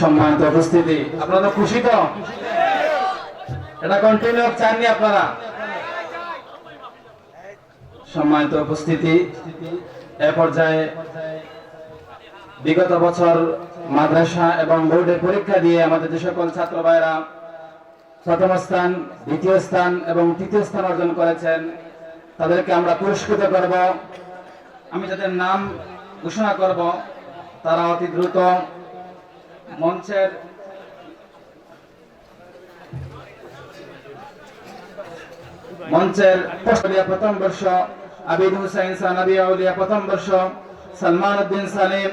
সম্মানিত উপস্থিতি। আপনারা খুশি তো? এটা কন্টিনিউ চাননি আপনারা? সম্মানিত উপস্থিতি। এ পর্যায়ে বিগত বছর মাদ্রাসা এবং বোর্ডের পরীক্ষা দিয়ে আমাদের যে সকল ছাত্র ভাইরা প্রথম স্থান, দ্বিতীয় স্থান এবং তৃতীয় স্থান অর্জন করেছেন, তাদেরকে আমরা পুরস্কৃত করব। আমি যাদের নাম ঘোষণা করব, তারা অতি দ্রুত মঞ্চের মঞ্চের আউলিয়া প্রথম বর্ষ আবিদ হুসাইন সানাবি আউলিয়া প্রথম বর্ষ সালমান উদ্দিন সালিম।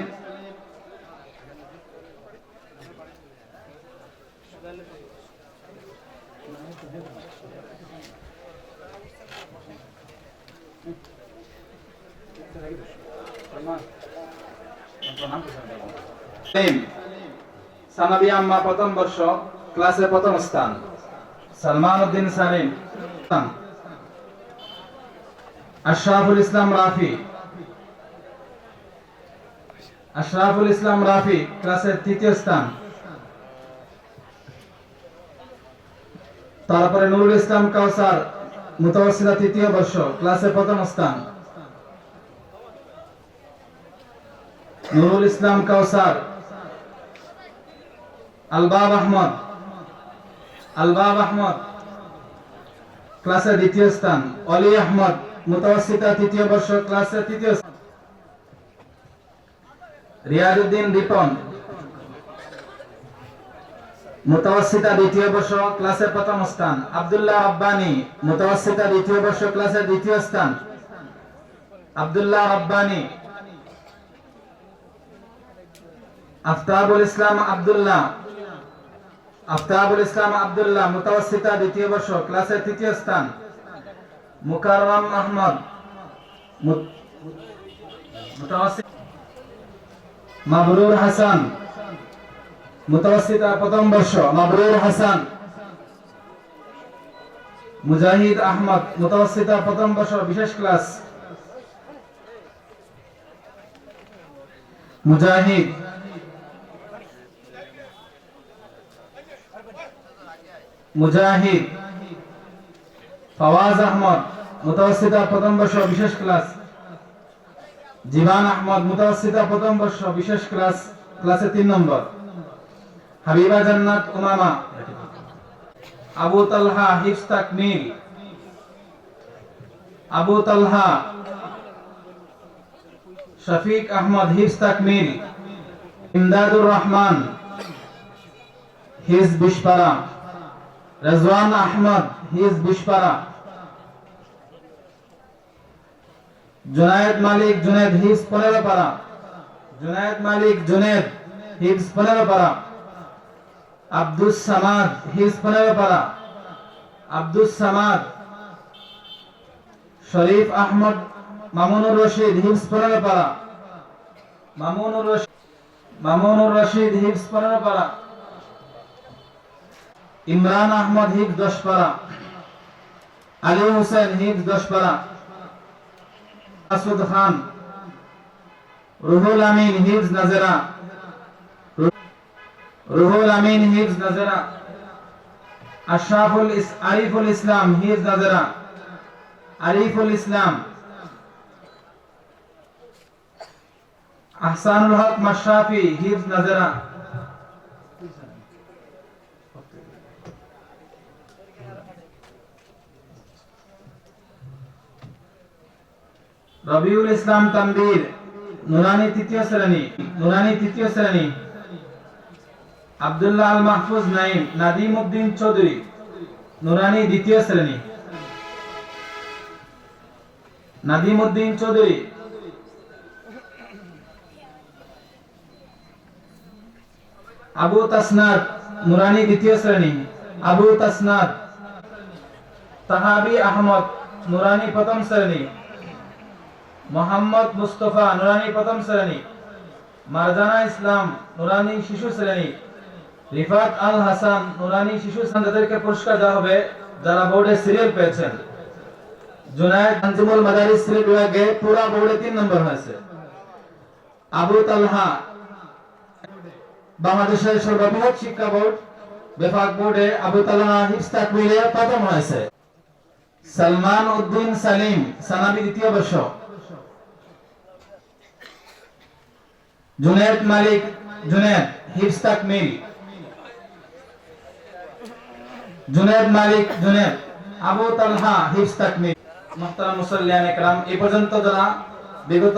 সানাবি আম্মা প্রথম বর্ষ ক্লাসে প্রথম স্থান। সালমান উদ্দিন সালিম। আশরাফুল ইসলাম রাফি। আশরাফুল ইসলাম রাফি, ক্লাসের তৃতীয় স্থান। তারপরে নুরুল ইসলাম কাউসার, মুতাওয়াসিলা তৃতীয় বর্ষ ক্লাসে প্রথম স্থান। নুরুল ইসলাম কাউসার আলবাব আহমদ। আলবাব আহমদ। ক্লাসে দ্বিতীয় স্থান। অলি আহমদ, মুতাওয়াসিতা তৃতীয় বর্ষ ক্লাসে তৃতীয় স্থান। রিয়াজউদ্দিন রিপন। মুতাওয়াসিতা দ্বিতীয় বর্ষ ক্লাসে প্রথম স্থান। আব্দুল্লাহ আব্বানি, মুতাওয়াসিতা দ্বিতীয় বর্ষ ক্লাসে দ্বিতীয় স্থান। আব্দুল্লাহ আব্বানি। আফতাবুল ইসলাম আব্দুল্লাহ। আফতাবুল ইসলাম আব্দুল্লাহ, মুতাওয়াসিতা দ্বিতীয় বর্ষ ক্লাসে তৃতীয় স্থান। মুকাররম আহমদ মাবরুর হাসান, মুতাওয়াসিতা প্রথম বর্ষ, মাবরুর হাসান। মুজাহিদ আহমদ, মুতাওয়াসিতা প্রথম বর্ষ, বিশেষ ক্লাস। মুজাহিদ মুজাহিদ, ফওয়াজ আহমদ মুতাওয়াসিতা প্রথম বর্ষ বিশেষ ক্লাস। জীবান আহমদ মুতাওয়াসিতা প্রথম বর্ষ বিশেষ ক্লাস, ক্লাসে তিন নম্বর। হাবিবা জান্নাত উমামা। আবু তালহা হিফস তাকমিল। আবু তালহা শফিক আহমদ হিফস তাকমিল। ইমদাদুর রহমান হিজ বিশপারা রেজওয়ান আহমদ হিজ বিশপারা জুনায়েদ মালিক জুনেদ হিজ পনেরো পারা জুনায়েদ মালিক জুনেদ হিজ পনেরো পারা আব্দুস সামাদ হিজ পনেরো পারা আব্দুস সামাদ শরীফ আহমদ মামুনুর রশিদ হিজ পনেরো পারা মামুনুর রশিদ মামুনুর রশিদ হিজ পনেরো পারা ইমরান আহমদ হিফ দশ পারা আলী হোসেন হিফ দশ পারা মাসুদ খান, রুহুল আমিন হিফজ নাজেরা, রুহুল আমিন হিফজ নাজেরা, আশরাফুল আরিফুল ইসলাম হিফজ নাজেরা, আরিফুল ইসলাম, আহসানুল হক মাশরাফি হিফজ নাজেরা রবিউল ইসলাম তানবীর নুরানি তৃতীয় শ্রেণি, নুরানি তৃতীয় শ্রেণি। আব্দুল্লাহ আল মাহফুজ নাইম নাদিম উদ্দিন চৌধুরী, নুরানি দ্বিতীয় শ্রেণি। নাদিম উদ্দিন চৌধুরী। আবু তাসনাদ, নুরানি দ্বিতীয় শ্রেণি। আবু তাসনাদ। তাহাবি আহমদ, নুরানি প্রথম শ্রেণি। মোহাম্মদ মুস্তফা নুরানি প্রথম শ্রেণি, মারজানা ইসলাম নুরানি শিশু শ্রেণি, রিফাত আল হাসান নুরানি শিশু তাদেরকে পুরস্কার দেওয়া হবে যারা বোর্ডে সিরিয়াল পেয়েছেন। জুনায়েদ মাদারিস শ্রেণি বিভাগে বোর্ডে তিন নম্বর হয়েছে। আবু তালহা, বাংলাদেশের সর্ববৃহৎ শিক্ষা বোর্ড, বেফাক বোর্ডে আবু তালা হিফস প্রথম হয়েছে। সালমান উদ্দিন সালিম সানাবি দ্বিতীয় বর্ষ। জুনেদ মালিক, জুনেদ হিপস তাকমিল জুনেদ মালিক, জুনেদ, আবু তালহা হিপস তাকমিল মুহতারাম মুসাল্লিয়ান একরাম, এই পর্যন্ত যারা বিগত